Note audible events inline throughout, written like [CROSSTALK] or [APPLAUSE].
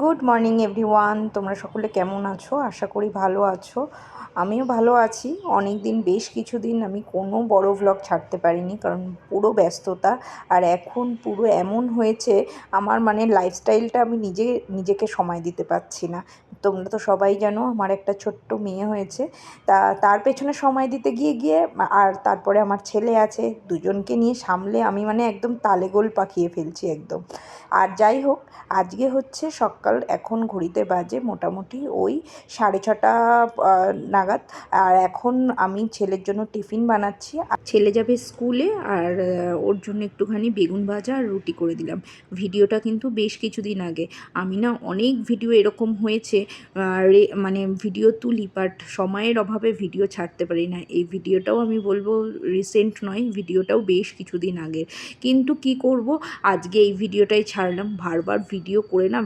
Good morning everyone তোমরা সকলে কেমন আছো? আশা করি ভালো আছো। আমিও ভালো আছি। অনেক দিন বেশ কিছুদিন আমি কোনো বড় ভ্লগ ছাড়তে পারিনি, কারণ পুরো ব্যস্ততা। আর এখন পুরো এমন হয়েছে, আমার মানে লাইফস্টাইলটা আমি নিজে, নিজেকে সময় দিতে পারছি না। তোমরা তো সবাই জানো, আমার একটা ছোট্ট মেয়ে হয়েছে। তা, তার পেছনে সময় দিতে গিয়ে গিয়ে আর তারপরে আমার ছেলে আছে, দুজনকে নিয়ে সামলে আমি মানে একদম তালেগোল পাকিয়ে ফেলছি একদম। আর যাই হোক, আজকে হচ্ছে সকাল এখন ঘড়িতে বাজে মোটামুটি ওই সাড়ে ছটা নাগাদ। আর এখন আমি ছেলের জন্য টিফিন বানাচ্ছি। ছেলে যাবে স্কুলে আর ওর জন্য একটুখানি বেগুন ভাজা আর রুটি করে দিলাম। ভিডিওটা কিন্তু বেশ কিছুদিন আগে। আমি না অনেক ভিডিও এরকম হয়েছে মানে ভিডিও তুলি বাট সময়ের অভাবে ভিডিও ছাড়তে পারি না। এই ভিডিওটাও আমি বলব রিসেন্ট নয়, ভিডিওটাও বেশ কিছুদিন আগে কিন্তু কি করব? আজকে এই ভিডিওটাই ছাড়লাম। বারবার ভিডিও করে না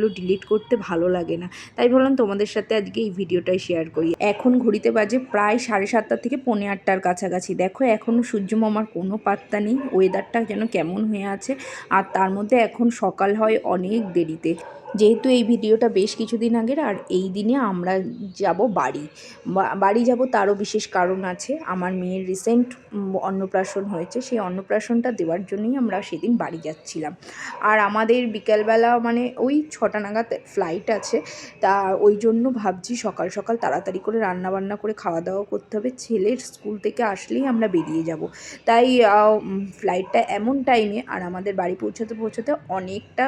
ভিডিওগুলো ডিলিট করতে ভালো লাগে না। তাই বললাম তোমাদের সাথে আজকে এই ভিডিওটাই শেয়ার করি। এখন ঘড়িতে বাজে প্রায় সাড়ে সাতটা থেকে পৌনে আটটার কাছাকাছি। দেখো এখনও সূর্য মামার কোনো পাত্তা নেই। ওয়েদারটা যেন কেমন হয়ে আছে। আর তার মধ্যে এখন সকাল হয় অনেক দেরিতে। যেহেতু এই ভিডিওটা বেশ কিছুদিন আগের, আর এই দিনে আমরা যাব বাড়ি। বাড়ি যাব তারও বিশেষ কারণ আছে। আমার মেয়ের রিসেন্ট অন্নপ্রাশন হয়েছে। সেই অন্নপ্রাশনটা দেওয়ার জন্যই আমরা সেদিন বাড়ি যাচ্ছিলাম। আর আমাদের বিকেলবেলা মানে ওই ছটা নাগাদ ফ্লাইট আছে। তা ওই জন্য ভাবছি সকাল সকাল তাড়াতাড়ি করে রান্না বান্না করে খাওয়া দাওয়া করতে হবে। ছেলের স্কুল থেকে আসলেই আমরা বেরিয়ে যাব। তাই ফ্লাইটটা এমন টাইমে আর আমাদের বাড়ি পৌঁছাতে পৌঁছাতে অনেকটা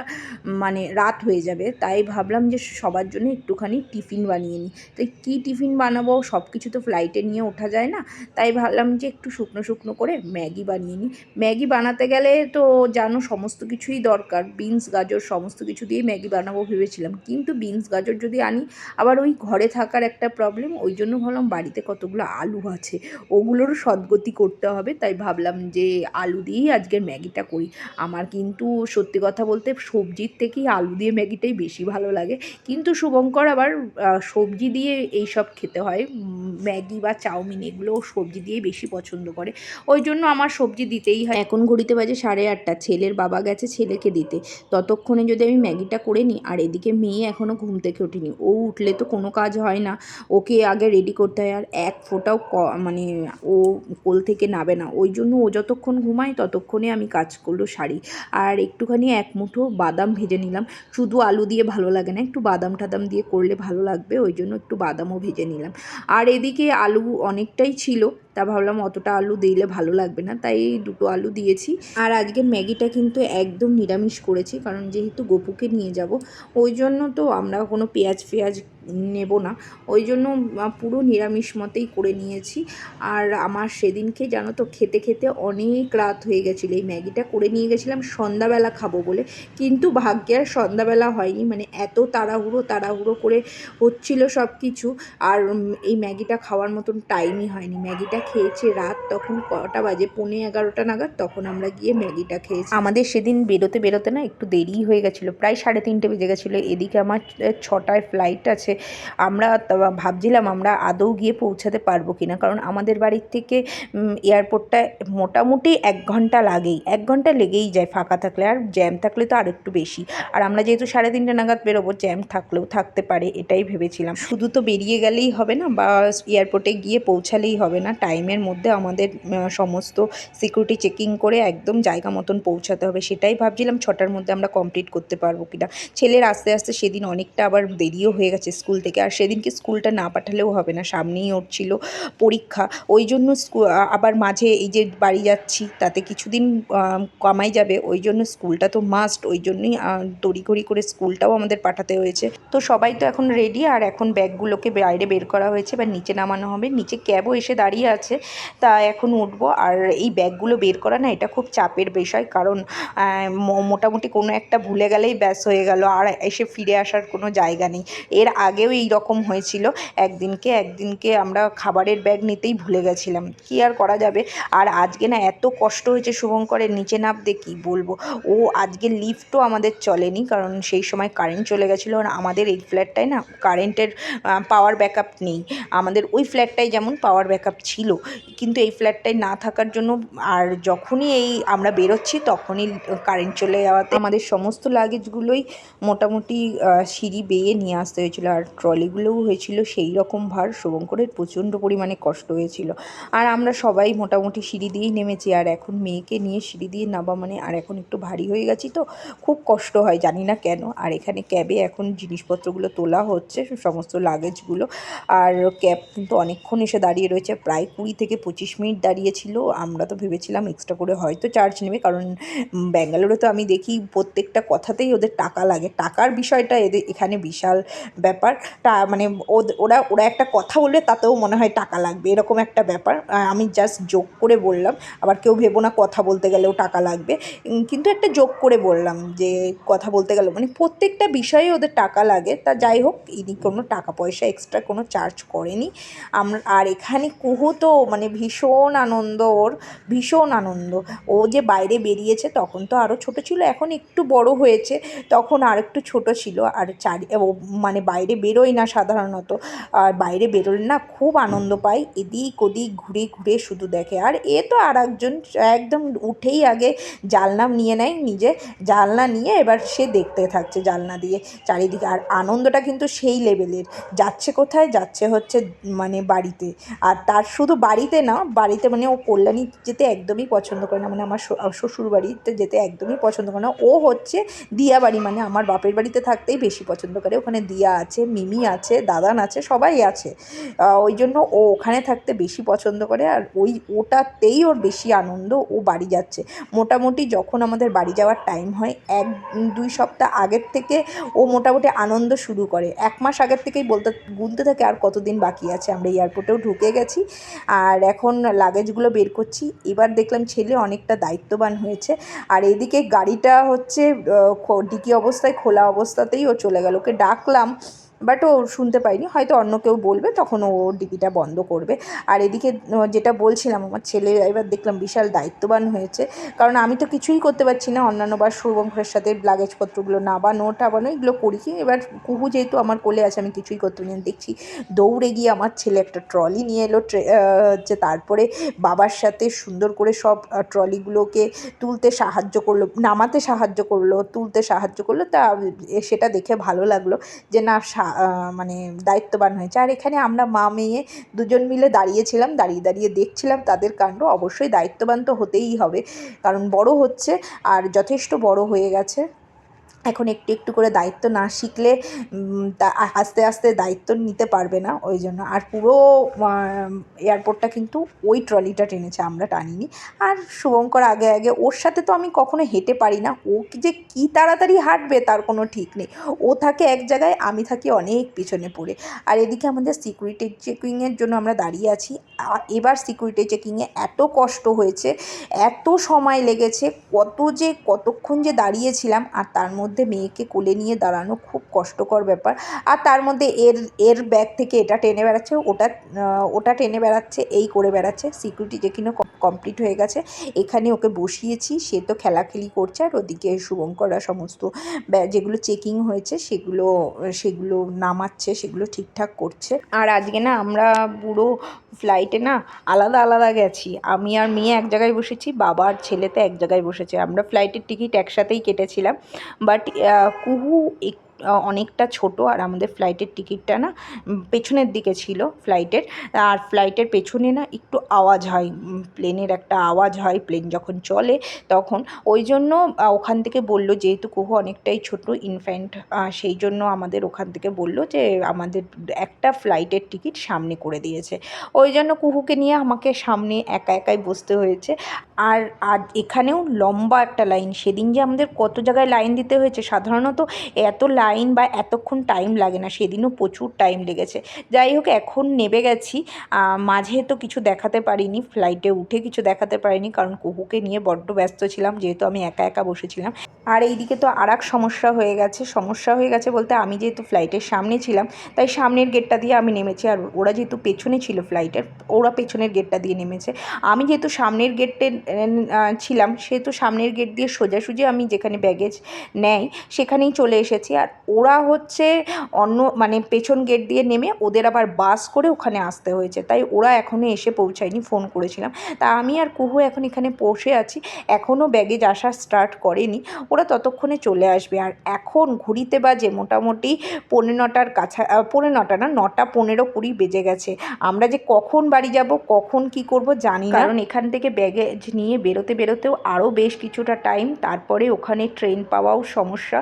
মানে রাত হয়ে যায়। যাবে, তাই ভাবলাম যে সবার জন্য একটুখানি টিফিন বানিয়ে নিই। তাই কী টিফিন বানাবো সব কিছু তো ফ্লাইটে নিয়ে ওঠা যায় না। তাই ভাবলাম যে একটু শুকনো শুকনো করে ম্যাগি বানিয়ে নিই। ম্যাগি বানাতে গেলে তো জানো সমস্ত কিছুই দরকার। বিনস, গাজর সমস্ত কিছু দিয়ে ম্যাগি বানাবো ভেবেছিলাম। কিন্তু বিনস, গাজর যদি আনি, আবার ওই ঘরে থাকার একটা প্রবলেম ওই জন্য ভাবলাম বাড়িতে কতগুলো আলু আছে, ওগুলোরও সদ্গতি করতে হবে। তাই ভাবলাম যে আলু দিয়েই আজকের ম্যাগিটা করি। আমার কিন্তু সত্যি কথা বলতে সবজির থেকেই আলু দিয়ে ম্যাগি সবজিটাই বেশি ভালো লাগে। কিন্তু শুভঙ্কর আবার সবজি দিয়ে এই সব খেতে হয়। ম্যাগি বা চাউমিন এগুলো সবজি দিয়ে বেশি পছন্দ করে। ওই জন্য আমার সবজি দিতেই হয়। এখন ঘড়িতে বাজে সাড়ে আটটা। ছেলের বাবা গেছে ছেলেকে দিতে। ততক্ষণে যদি আমি ম্যাগিটা করে নিই, আর এদিকে মেয়ে এখনও ঘুম থেকে ওঠেনি। ও উঠলে তো কোনো কাজ হয় না। ওকে আগে রেডি করতে হয়, আর এক ফোটাও মানে ও কোল থেকে নাবে না। ওই জন্য ও যতক্ষণ ঘুমায়, ততক্ষণে আমি কাজগুলো সারি আর একটুখানি এক মুঠো বাদাম ভেজে নিলাম। শুধু আলু দিয়ে ভালো লাগে না, একটু বাদাম টাদাম দিয়ে করলে ভালো লাগবে, ওই জন্য একটু বাদামও ভেজে নিলাম। আর এদিকে আলু অনেকটাই ছিল তা ভাবলাম অতটা আলু দিলে ভালো লাগবে না, তাই দুটো আলু দিয়েছি। আর আজকে ম্যাগিটা কিন্তু একদম নিরামিষ করেছি, কারণ যেহেতু গোপুকে নিয়ে যাব, ওই জন্য তো আমরা কোনো পেঁয়াজ ফেয়াজ নেব না, ওই জন্য পুরো নিরামিষ মতেই করে নিয়েছি। আর আমার সেদিনকে জানো তো খেতে খেতে অনেক রাত হয়ে গেছিল, এই ম্যাগিটা করে নিয়ে গেছিলাম সন্ধ্যাবেলা খাব বলে, কিন্তু ভাগ্যে আর সন্ধ্যাবেলা হয়নি মানে এত তাড়াহুড়ো তাড়াহুড়ো করে হচ্ছিল সব কিছু আর এই ম্যাগিটা খাওয়ার মতন টাইমই হয়নি, ম্যাগিটা খেয়েছে রাত তখন কটা বাজে? পৌনে এগারোটা নাগাদ তখন আমরা গিয়ে ম্যাগিটা খেয়েছি। আমাদের সেদিন বেরোতে বেরোতে না একটু দেরি হয়ে গেছিল, প্রায় সাড়ে তিনটে বেজে গেছিল। এদিকে আমার ছটায় ফ্লাইট আছে। আমরা ভাবছিলাম আমরা আদৌ গিয়ে পৌঁছাতে পারব কি না কারণ আমাদের বাড়ির থেকে এয়ারপোর্টটা মোটামুটি এক ঘণ্টা লাগেই, এক ঘণ্টা লেগেই যায় ফাঁকা থাকলে। আর জ্যাম থাকলে তো আর একটু বেশি। আর আমরা যেহেতু সাড়ে তিনটে নাগাদ বেরোবো জ্যাম থাকলেও থাকতে পারে, এটাই ভেবেছিলাম। শুধু তো বেরিয়ে গেলেই হবে না, বা এয়ারপোর্টে গিয়ে পৌঁছালেই হবে না টাইমের মধ্যে আমাদের সমস্ত সিকিউরিটি চেকিং করে একদম জায়গা মতন পৌঁছাতে হবে। সেটাই ভাবছিলাম ছটার মধ্যে আমরা কমপ্লিট করতে পারব কিনা। ছেলের আস্তে আস্তে সেদিন অনেকটা আবার দেরিও হয়ে গেছে স্কুল থেকে। আর সেদিনকে স্কুলটা না পাঠালেও হবে না, সামনেই ওর ছিল পরীক্ষা। ওই জন্য আবার মাঝে এই যে বাড়ি যাচ্ছি, তাতে কিছুদিন কামাই যাবে। ওই জন্য স্কুলটা তো মাস্ট ওই জন্যই তড়িঘড়ি করে স্কুলটাও আমাদের পাঠাতে হয়েছে। তো সবাই তো এখন রেডি আর এখন ব্যাগগুলোকে বাইরে বের করা হয়েছে বা নিচে নামানো হবে। নিচে ক্যাবও এসে দাঁড়িয়ে আছে। তা এখন উঠবো। আর এই ব্যাগগুলো বের করা না, এটা খুব চাপের বিষয়। কারণ মোটামুটি কোনো একটা ভুলে গেলেই ব্যাস হয়ে গেল। আর এসে ফিরে আসার কোনো জায়গা নেই। এর আগেও এই রকম হয়েছিল। একদিনকে একদিনকে আমরা খাবারের ব্যাগ নিতেই ভুলে গেছিলাম। কি আর করা যাবে? আর আজকে না এত কষ্ট হয়েছে শুভঙ্করের নিচে নামতে, কি বলব? ও আজকে লিফটও আমাদের চলেনি। কারণ সেই সময় কারেন্ট চলে গেছিল। আর আমাদের এই ফ্ল্যাটটায় না কারেন্টের পাওয়ার ব্যাকআপ নেই। আমাদের ওই ফ্ল্যাটটায় যেমন পাওয়ার ব্যাকআপ ছিল কিন্তু এই ফ্ল্যাটটায় না থাকার জন্য আর যখনই এই আমরা বেরোচ্ছি তখনই কারেন্ট চলে যাওয়াতে আমাদের সমস্ত লাগেজগুলোই মোটামুটি সিঁড়ি বেয়ে নিয়ে আসতে হয়েছিল। আর ট্রলিগুলোও হয়েছিল সেই রকম ভার। শুভঙ্করের প্রচণ্ড পরিমাণে কষ্ট হয়েছিল। আর আমরা সবাই মোটামুটি সিঁড়ি দিয়েই নেমেছি। আর এখন মেয়েকে নিয়ে সিঁড়ি দিয়ে নামা মানে আর এখন একটু ভারী হয়ে গেছি তো খুব কষ্ট হয়, জানি না কেন। আর এখানে ক্যাবে এখন জিনিসপত্রগুলো তোলা হচ্ছে, সমস্ত লাগেজগুলো আর ক্যাব কিন্তু অনেকক্ষণ এসে দাঁড়িয়ে রয়েছে, প্রায় কুড়ি থেকে পঁচিশ মিনিট দাঁড়িয়েছিল, আমরা তো ভেবেছিলাম এক্সট্রা করে হয়তো চার্জ নেবে, কারণ ব্যাঙ্গালোরে তো আমি দেখি প্রত্যেকটা কথাতেই ওদের টাকা লাগে। টাকার বিষয়টা এদের, এখানে বিশাল ব্যাপার। তা মানে ওরা ওরা একটা কথা বলবে, তাতেও মনে হয় টাকা লাগবে, এরকম একটা ব্যাপার। আমি জাস্ট যোগ করে বললাম, আবার কেউ ভেবো না কথা বলতে গেলেও টাকা লাগবে। কিন্তু একটা যোগ করে বললাম যে, কথা বলতে গেলেও মানে প্রত্যেকটা বিষয়ে ওদের টাকা লাগে। তা যাই হোক, ইনি কোনো টাকা পয়সা এক্সট্রা কোনো চার্জ করেনি। আমরা আর এখানে কুহু তো মানে ভীষণ আনন্দ ওর ভীষণ আনন্দ। ও যে বাইরে বেরিয়েছে তখন তো আরও ছোট ছিল, এখন একটু বড় হয়েছে, তখন আর একটু ছোট ছিল। আর চারি, ও মানে বাইরে বেরোয় না সাধারণত। আর বাইরে বেরোলে না খুব আনন্দ পায়, এদিক ওদিক ঘুরে ঘুরে শুধু দেখে। আর এ তো আর একজন, একদম উঠেই আগে জালনা নিয়ে নেয় নিজে, জালনা নিয়ে এবার সে দেখতে থাকছে জালনা দিয়ে চারিদিকে। আর আনন্দটা কিন্তু সেই লেভেলের যাচ্ছে কোথায়? যাচ্ছে হচ্ছে মানে বাড়িতে। আর তার শুধু বাড়িতে না, বাড়িতে মানে ও কল্যাণী যেতে একদমই পছন্দ করে না মানে আমার শ্বশুর বাড়িতে যেতে একদমই পছন্দ করে না। ও হচ্ছে দিয়া বাড়ি মানে আমার বাপের বাড়িতে থাকতেই বেশি পছন্দ করে। ওখানে দিয়া আছে, মিমি আছে, দাদান আছে, সবাই আছে। ওই জন্য ও ওখানে থাকতে বেশি পছন্দ করে আর ওই, ওটাতেই ওর বেশি আনন্দ ও বাড়ি যাচ্ছে। মোটামুটি যখন আমাদের বাড়ি যাওয়ার টাইম হয়, এক, দুই সপ্তাহ আগের থেকে ও মোটামুটি আনন্দ শুরু করে। এক মাস আগের থেকেই বলতে, গুনতে থাকে আর কতদিন বাকি আছে, আমরা এয়ারপোর্টেও ঢুকে গেছি। আর এখন লাগেজগুলো বের করছি। এবার দেখলাম ছেলে অনেকটা দায়িত্ববান হয়েছে। আর এদিকে গাড়িটা হচ্ছে ডিকি অবস্থায়, খোলা অবস্থাতেই ও চলে গেল। ওকে ডাকলাম বাট ও শুনতে পাইনি। হয়তো অন্য কেউ বলবে, তখন ও ডিকিটা বন্ধ করবে। আর এদিকে যেটা বলছিলাম, আমার ছেলে এবার দেখলাম বিশাল দায়িত্ববান হয়েছে। কারণ আমি তো কিছুই করতে পারছি না, অন্যান্য বার শুভঙ্করের সাথে লাগেজপত্রগুলো নাবানো টাবানো এগুলো করি কি? এবার কুহু যেহেতু আমার কোলে আছে, আমি কিছুই করতে পারি না। দেখছি দৌড়ে গিয়ে আমার ছেলে একটা ট্রলি নিয়ে এলো, ট্রে- হচ্ছে তারপরে বাবার সাথে সুন্দর করে সব ট্রলিগুলোকে তুলতে সাহায্য করল, নামাতে সাহায্য করল, তুলতে সাহায্য করল। তা সেটা দেখে ভালো লাগল যে, না মানে দায়িত্ববান হয়েছে। আর এখানে আমরা মা, মেয়ে দুজন মিলে দাঁড়িয়েছিলাম, দাঁড়িয়ে দাঁড়িয়ে দেখছিলাম তাদের কাণ্ড। অবশ্যই দায়িত্ববান তো হতেই হবে। কারণ বড় হচ্ছে আর যথেষ্ট বড় হয়ে গেছে। এখন একটু একটু করে দায়িত্ব না শিখলে আস্তে আস্তে দায়িত্ব নিতে পারবে না, ওই জন্য। আর পুরো এয়ারপোর্টটা কিন্তু ওই ট্রলিটা টেনেছে, আমরা টানিনি। আর শুভঙ্কর আগে আগে, ওর সাথে তো আমি কখনো হেঁটে পারি না, ও যে কী তাড়াতাড়ি হাঁটবে তার কোনো ঠিক নেই। ও থাকে এক জায়গায়, আমি থাকি অনেক পিছনে পড়ে। আর এদিকে আমাদের সিকিউরিটি চেকিংয়ের জন্য আমরা দাঁড়িয়ে আছি। এবার সিকিউরিটি চেকিংয়ে এত কষ্ট হয়েছে, এত সময় লেগেছে, কত যে কতক্ষণ যে দাঁড়িয়েছিলাম, আর তার মধ্যে মেয়েকে কোলে নিয়ে দাঁড়ানো খুব কষ্টকর ব্যাপার। আর তার মধ্যে এর এর ব্যাগ থেকে এটা টেনে বেড়াচ্ছে, ওটা ওটা টেনে বেড়াচ্ছে, এই করে বেড়াচ্ছে। সিকিউরিটি চেকিংও কমপ্লিট হয়ে গেছে। এখানে ওকে বসিয়েছি, সে তো খেলাখেলি করছে, আর ওদিকে শুভঙ্কররা সমস্ত যেগুলো চেকিং হয়েছে, সেগুলো সেগুলো নামাচ্ছে, সেগুলো ঠিকঠাক করছে। আর আজকে না আমরা পুরো ফ্লাইটে না আলাদা আলাদা গেছি। আমি আর মেয়ে এক জায়গায় বসেছি, বাবা আর ছেলেতে এক জায়গায় বসেছে। আমরা ফ্লাইটের টিকিট একসাথেই কেটেছিলাম বাট কুহু এক অনেকটা ছোট আর আমাদের ফ্লাইটের টিকিটটা না পেছনের দিকে ছিল ফ্লাইটের আর ফ্লাইটের পেছনে না একটু আওয়াজ হয় প্লেনের একটা আওয়াজ হয় প্লেন যখন চলে তখন। ওই জন্য ওখান থেকে বলল, যেহেতু কুহু অনেকটাই ছোট ইনফ্যান্ট সেই জন্য আমাদের ওখান থেকে বলল যে, আমাদের একটা ফ্লাইটের টিকিট সামনে করে দিয়েছে। ওই জন্য কুহুকে নিয়ে আমাকে সামনে একা একাই বসতে হয়েছে। আর আজ এখানেও লম্বা একটা লাইন। সেদিন যে আমাদের কত জায়গায় লাইন দিতে হয়েছে সাধারণত এত লাইন বা এতক্ষণ টাইম লাগে না সেদিনও প্রচুর টাইম লেগেছে। যাই হোক এখন নেবে গেছি। মাঝে তো কিছু দেখাতে পারিনি ফ্লাইটে উঠে কিছু দেখাতে পারিনি কারণ কুহুকে নিয়ে বড্ড ব্যস্ত ছিলাম যেহেতু আমি একা একা বসেছিলাম। আর এইদিকে তো আর সমস্যা হয়ে গেছে। সমস্যা হয়ে গেছে বলতে আমি যেহেতু ফ্লাইটের সামনে ছিলাম তাই সামনের গেটটা দিয়ে আমি নেমেছি। আর ওরা যেহেতু পেছনে ছিল ফ্লাইটের ওরা পেছনের গেটটা দিয়ে নেমেছে। আমি যেহেতু সামনের আহ, ছিলাম। সেহেতু সামনের গেট দিয়ে সোজাসুজি আমি যেখানে ব্যাগেজ নেয় সেখানেই চলে এসেছি। আর ওরা হচ্ছে অন্য মানে পেছন গেট দিয়ে নেমে ওদের আবার বাস করে ওখানে আসতে হয়েছে। তাই ওরা এখনও এসে পৌঁছায়নি ফোন করেছিলাম। তা আমি আর কুহু এখন এখানে বসে আছি। এখনও ব্যাগেজ আসা স্টার্ট করেনি। ওরা ততক্ষণে চলে আসবে। আর এখন ঘুরিতে বাজে মোটামুটি পৌনে নটার কাছা আহ, পৌনে নটা না নটা পনেরো কুড়ি বেজে গেছে। আমরা যে কখন বাড়ি যাব কখন কি করব জানি কারণ এখান থেকে ব্যাগেজ নিয়ে বেরোতে বেরোতেও আরও বেশ কিছুটা টাইম তারপরে ওখানে ট্রেন পাওয়াও সমস্যা।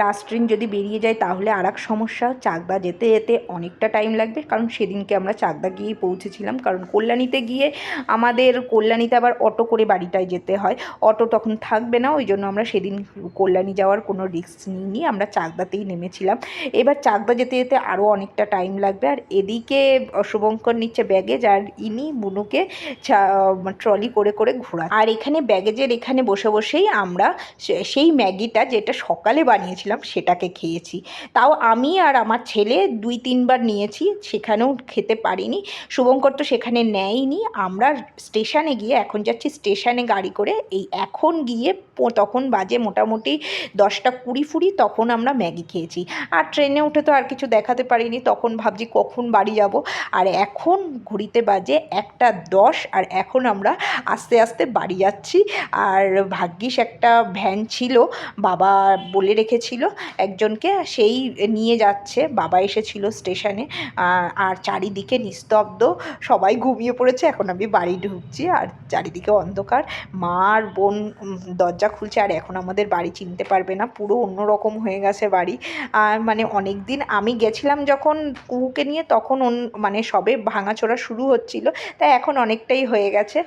লাস্ট ট্রেন যদি বেরিয়ে যায় তাহলে আর এক সমস্যা, চাকদা যেতে যেতে অনেকটা টাইম লাগবে, কারণ সেদিনকে আমরা চাকদা গিয়েই পৌঁছেছিলাম। কারণ কল্যাণীতে গিয়ে আমাদের কল্যাণীতে আবার অটো করে বাড়িটায় যেতে হয়। অটো তখন থাকবে না, ওই জন্য আমরা সেদিন কল্যাণী যাওয়ার কোনো রিস্ক নিইনি, আমরা চাকদাতেই নেমেছিলাম। এবার চাকদা যেতে যেতে আরও অনেকটা টাইম লাগবে। আর এদিকে শুভঙ্কর নিচ্ছে ব্যাগেজ আর ইনি বুনুকে ট্রলি করে করে ঘোরা আর এখানে ব্যাগেজের এখানে বসে বসেই আমরা সেই ম্যাগিটা যেটা সকালে বানিয়েছিলাম সেটাকে খেয়েছি। তাও আমি আর আমার ছেলে দুই, তিনবার নিয়েছি, সেখানেও খেতে পারিনি। শুভঙ্কর তো সেখানে নেয়নি আমরা স্টেশনে গিয়ে এখন যাচ্ছি স্টেশনে গাড়ি করে। এই এখন গিয়ে তখন বাজে মোটামুটি দশটা কুড়ি ফুড়ি, তখন আমরা ম্যাগি খেয়েছি। আর ট্রেনে উঠে তো আর কিছু দেখাতে পারিনি, তখন ভাবছি কখন বাড়ি যাব। আর এখন ঘড়িতে বাজে একটা দশ, আর এখন আমরা আস্তে আস্তে বাড়ি যাচ্ছি। আর ভাগ্যিস একটা ভ্যান ছিল, বাবা বলে রেখেছিল একজনকে, সেই নিয়ে যাচ্ছে। বাবা এসেছিল স্টেশনে আর চারিদিকে নিস্তব্ধ, সবাই ঘুমিয়ে পড়েছে। এখন আমি বাড়ি ঢুকছি, আর চারিদিকে অন্ধকার। মা আর বোন দরজা খুলছে, আর এখন আমাদের বাড়ি চিনতে পারবে না। পুরো অন্যরকম হয়ে গেছে বাড়ি। আর মানে অনেক দিন আমি গেছিলাম যখন কুহুকে নিয়ে, তখন মানে সবে ভাঙাচোরা শুরু হচ্ছিল। তাই এখন অনেকটাই হয়ে গেছে।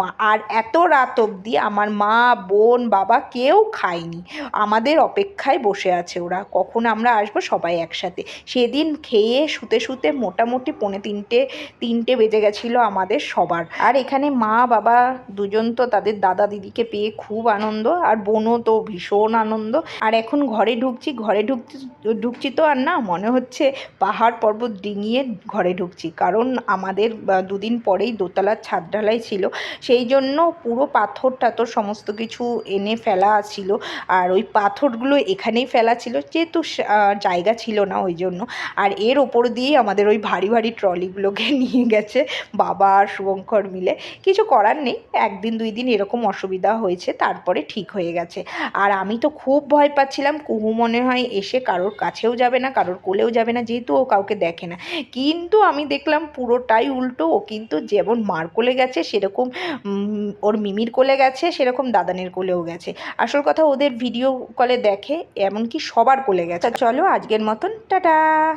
মা- আর এত রাত অবধি আমার মা, বোন, বাবা কেউ খায়নি। আমাদের অপেক্ষায় বসে আছে ওরা। কখন আমরা আসব সবাই একসাথে। সেদিন খেয়ে শুতে শুতে মোটামুটি পৌনে তিনটে তিনটে বেজে গেছিল আমাদের সবার। আর এখানে মা, বাবা দুজন তো তাদের দাদা দিদিকে পেয়ে খুব আনন্দ, আর বোনও তো ভীষণ আনন্দ। আর এখন ঘরে ঢুকছি ঘরে ঢুকছি ঢুকছি তো আর না, মনে হচ্ছে পাহাড় পর্বত ডিঙিয়ে ঘরে ঢুকছি। কারণ আমাদের দুদিন পরেই দোতলার ছাদ ঢালাই ছিল। সেই জন্য পুরো পাথরটা তো সমস্ত কিছু এনে ফেলা ছিল। আর ওই পাথরগুলো এখানেই ফেলা ছিল, যেহেতু জায়গা ছিল না ওই জন্য। আর এর ওপর দিয়েই আমাদের ওই ভারী ভারী ট্রলিগুলোকে [LAUGHS] নিয়ে গেছে বাবা আর শুভঙ্কর মিলে। কিছু করার নেই, একদিন দুই দিন এরকম অসুবিধা হয়েছে, তারপরে ঠিক হয়ে গেছে। আর আমি তো খুব ভয় পাচ্ছিলাম, কুহু মনে হয় এসে কারোর কাছেও যাবে না, কারোর কোলেও যাবে না, যেহেতু ও কাউকে দেখে না। কিন্তু আমি দেখলাম পুরোটাই উল্টো, ও কিন্তু যেমন মার কোলে গেছে, সেরকম ওর মিমির কোলে গেছে, সেরকম দাদানের কোলেও গেছে। আসল কথা ওদের ভিডিও কলে দেখে, এমনকি সবার কোলে গেছে। চলো আজকের মতন, টাটা!